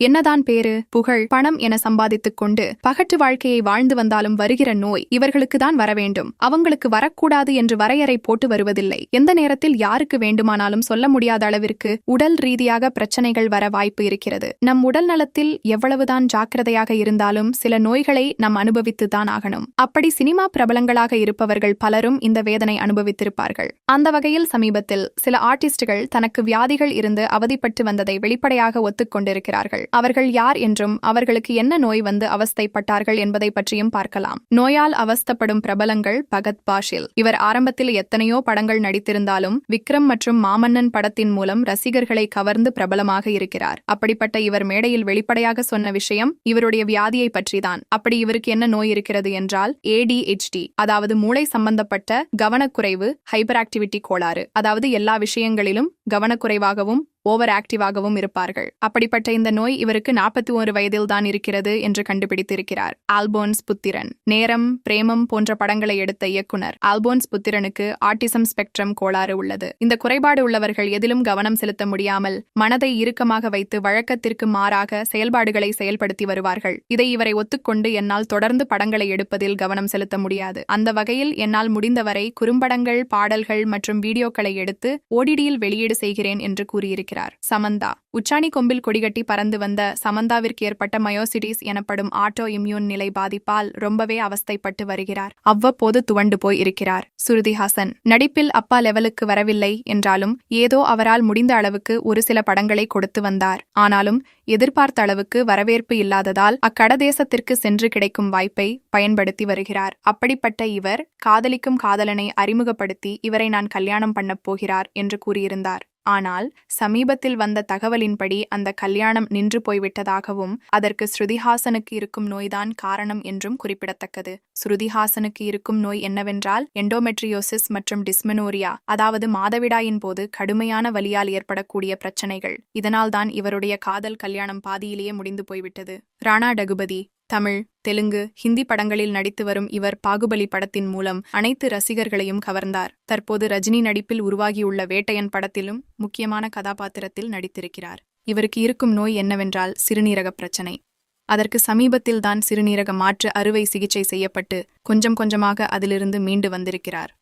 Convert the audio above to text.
என்னதான் பேரு புகழ் பணம் என சம்பாதித்துக் கொண்டு பகட்டு வாழ்க்கையை வாழ்ந்து வந்தாலும் வருகிற நோய் இவர்களுக்கு தான் வர வேண்டும். அவங்களுக்கு வரக்கூடாது என்று வரையறை போட்டு வருவதில்லை. எந்த நேரத்தில் யாருக்கு வேண்டுமானாலும் சொல்ல முடியாத அளவிற்கு உடல் ரீதியாக பிரச்சனைகள் வர வாய்ப்பு இருக்கிறது. நம் உடல் நலத்தில் எவ்வளவுதான் ஜாக்கிரதையாக இருந்தாலும் சில நோய்களை நாம் அனுபவித்துதான் ஆகணும். அப்படி சினிமா பிரபலங்களாக இருப்பவர்கள் பலரும் இந்த வேதனை அனுபவித்திருப்பார்கள். அந்த வகையில் சமீபத்தில் சில ஆர்டிஸ்டுகள் தனக்கு வியாதிகள் இருந்து அவதிப்பட்டு வந்ததை வெளிப்படையாக ஒத்துக்கொண்டிருக்கிறார்கள். அவர்கள் யார் என்றும் அவர்களுக்கு என்ன நோய் வந்து அவஸ்தைப்பட்டார்கள் என்பதை பற்றியும் பார்க்கலாம். நோயால் அவஸ்தப்படும் பிரபலங்கள் பகத் பாஷில். இவர் ஆரம்பத்தில் எத்தனையோ படங்கள் நடித்திருந்தாலும் விக்ரம் மற்றும் மாமன்னன் படத்தின் மூலம் ரசிகர்களை கவர்ந்து பிரபலமாக இருக்கிறார். அப்படிப்பட்ட இவர் மேடையில் வெளிப்படையாக சொன்ன விஷயம் இவருடைய வியாதியை பற்றிதான். அப்படி இவருக்கு என்ன நோய் இருக்கிறது என்றால் ஏடிஹெச்டி அதாவது மூளை சம்பந்தப்பட்ட கவனக்குறைவு ஹைப்பர் ஆக்டிவிட்டி கோளாறு. அதாவது எல்லா விஷயங்களிலும் கவனக்குறைவாகவும் ஓவர் ஆக்டிவாகவும் இருப்பார்கள். அப்படிப்பட்ட இந்த நோய் இவருக்கு நாற்பத்தி ஒரு வயதில் தான் இருக்கிறது என்று கண்டுபிடித்திருக்கிறார். ஆல்போன்ஸ் புத்திரன். நேரம் பிரேமம் போன்ற படங்களை எடுத்த இயக்குனர். ஆல்போன்ஸ் புத்திரனுக்கு ஆட்டிசம் ஸ்பெக்ட்ரம் கோளாறு உள்ளது. இந்த குறைபாடு உள்ளவர்கள் எதிலும் கவனம் செலுத்த முடியாமல் மனதை இறுக்கமாக வைத்து வழக்கத்திற்கு மாறாக செயல்பாடுகளை செயல்படுத்தி வருவார்கள். இதை இவரை ஒத்துக்கொண்டு என்னால் தொடர்ந்து படங்களை எடுப்பதில் கவனம் செலுத்த முடியாது. அந்த வகையில் என்னால் முடிந்தவரை குறும்படங்கள் பாடல்கள் மற்றும் வீடியோக்களை எடுத்து ஓடிடியில் வெளியீடு செய்கிறேன் என்று கூறியிருக்கிறார். சமந்தா. உச்சாணி கொம்பில் கொடிகட்டி பறந்து வந்த சமந்தாவிற்கு ஏற்பட்ட மயோசிடிஸ் எனப்படும் ஆட்டோ இம்யூன் நிலை பாதிப்பால் ரொம்பவே அவஸ்தைப்பட்டு வருகிறார். அவ்வப்போது துவண்டு போய் இருக்கிறார். சுருதிஹாசன் நடிப்பில் அப்பா லெவலுக்கு வரவில்லை என்றாலும் ஏதோ அவரால் முடிந்த அளவுக்கு ஒரு சில படங்களை கொடுத்து வந்தார். ஆனாலும் எதிர்பார்த்த அளவுக்கு வரவேற்பு இல்லாததால் அக்கடதேசத்திற்கு சென்று கிடைக்கும் வாய்ப்பை பயன்படுத்தி வருகிறார். அப்படிப்பட்ட இவர் காதலிக்கும் காதலனை அறிமுகப்படுத்தி இவரை நான் கல்யாணம் பண்ணப் போகிறார் என்று கூறியிருந்தார். ஆனால் சமீபத்தில் வந்த தகவலின்படி அந்த கல்யாணம் நின்று போய்விட்டதாகவும் அதற்கு ஸ்ருதிஹாசனுக்கு இருக்கும் நோய்தான் காரணம் என்றும் குறிப்பிடத்தக்கது. ஸ்ருதிஹாசனுக்கு இருக்கும் நோய் என்னவென்றால் எண்டோமெட்ரியோசிஸ் மற்றும் டிஸ்மெனோரியா அதாவது மாதவிடாயின் போது கடுமையான வலியால் ஏற்படக்கூடிய பிரச்சனைகள். இதனால்தான் இவருடைய காதல் கல்யாணம் பாதியிலேயே முடிந்து போய்விட்டது. ராணா டகுபதி தமிழ் தெலுங்கு ஹிந்தி படங்களில் நடித்து வரும் இவர் பாகுபலி படத்தின் மூலம் அனைத்து ரசிகர்களையும் கவர்ந்தார். தற்போது ரஜினி நடிப்பில் உருவாகியுள்ள வேட்டையன் படத்திலும் முக்கியமான கதாபாத்திரத்தில் நடித்திருக்கிறார். இவருக்கு இருக்கும் நோய் என்னவென்றால் சிறுநீரக பிரச்சனை. அதற்கு சமீபத்தில்தான் சிறுநீரக மாற்று அறுவை சிகிச்சை செய்யப்பட்டு கொஞ்சம் கொஞ்சமாக அதிலிருந்து மீண்டு வந்திருக்கிறார்.